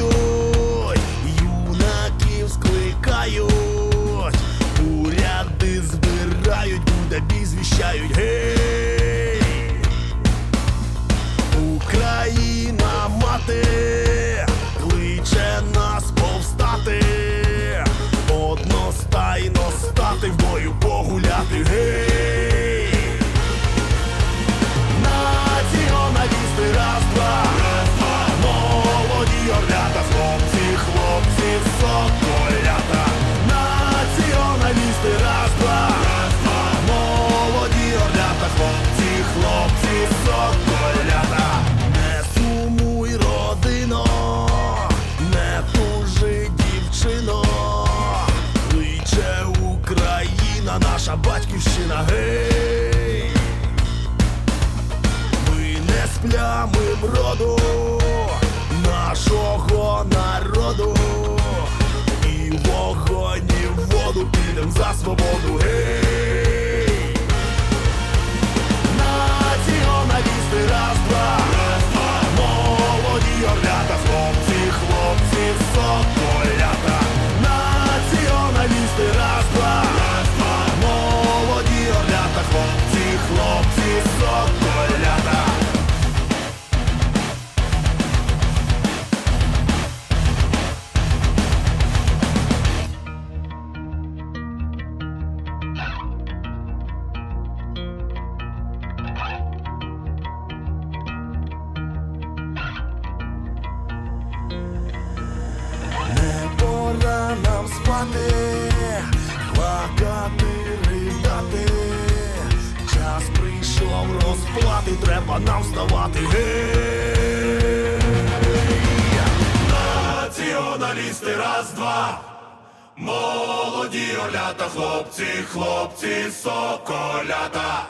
грають, юнаків скликають, уряди збирають, буде бій звіщають. Гей! Україна мати кличе нас повстати, одностайно стати в бою Україна, наша батьківщина, гей! Ми не сплямим роду нашого народу, і в вогонь, і в воду підем за свободу. Гей! Нам плакати, ридати. Час прийшов розплати, треба нам вставати. Націоналісти раз, два. Молоді олята, хлопці, хлопці, соколята.